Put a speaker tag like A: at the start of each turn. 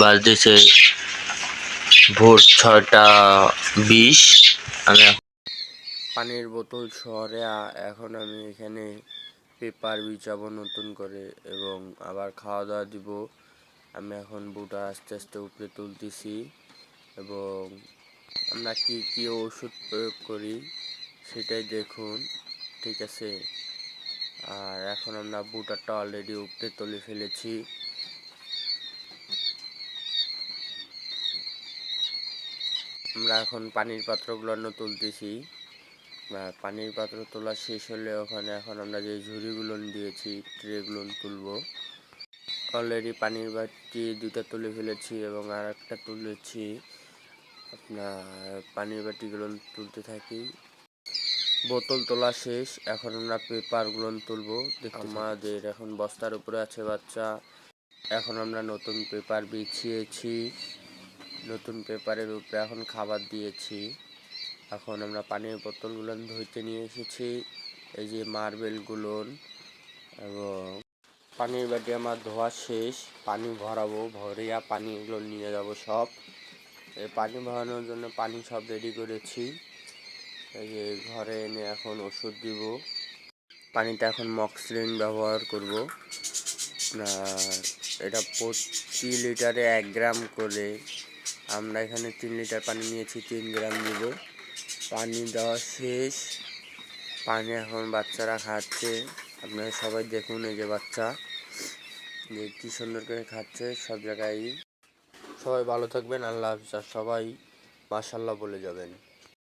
A: বাজতেছে ভোর ছয়টা বিশ। আমি পানির বোতল শহরে এখন আমি এখানে পেপার বিছাবো নতুন করে এবং আবার খাওয়া দাওয়া দিব। আমি এখন বুটা আস্তে আস্তে উপরে তুলতেছি এবং আমরা কি কি ওষুধ প্রয়োগ করি সেটাই দেখুন, ঠিক আছে? আর এখন আমরা বুটারটা অলরেডি উপরে তুলে ফেলেছি। আমরা এখন পানির পাত্রগুলো তুলতেছি। পানির পাত্র তোলা শেষ হলে ওখানে এখন আমরা যে ঝুড়িগুলো দিয়েছি ট্রেগুলো তুলবো। অলরেডি পানির বাটি দুটা তুলে ফেলেছি এবং আর একটা তুলেছি। আপনার পানির বাটিগুলো তুলতে থাকি। বোতল তোলা শেষ এখন আমরা পেপারগুলো তুলবো। দেখুন আমাদের এখন বস্তার উপরে আছে বাচ্চা। এখন আমরা নতুন পেপার বিছিয়েছি। নতুন পেপারের উপরে এখন খাবার দিয়েছি। এখন আমরা পানির বোতলগুলো ধুইতে নিয়ে এসেছি। এই যে মার্বেলগুলো এবং পানির বাটি আমার ধোয়া শেষ। পানি ভরাবো, ভরিয়া পানিগুলো নিয়ে যাব সব। এই পানি ভরানোর জন্য পানি সব রেডি করেছি। এই যে ঘরে এনে এখন ওষুধ দিব। পানিতে এখন মক্সিলিন ব্যবহার করব। এটা প্রতি লিটারে এক গ্রাম করে আমরা এখানে তিন লিটার পানি নিয়েছি, তিন গ্রাম দিব পানি দেওয়া শেষ। পানি এখন বাচ্চারা খাচ্ছে। আপনারা সবাই দেখুন এই যে বাচ্চা। যে কী সুন্দর করে খাচ্ছে সব জায়গায়। সবাই ভালো থাকবেন, আল্লাহ হাফিজ। সবাই মাসাল্লাহ বলে যাবেন।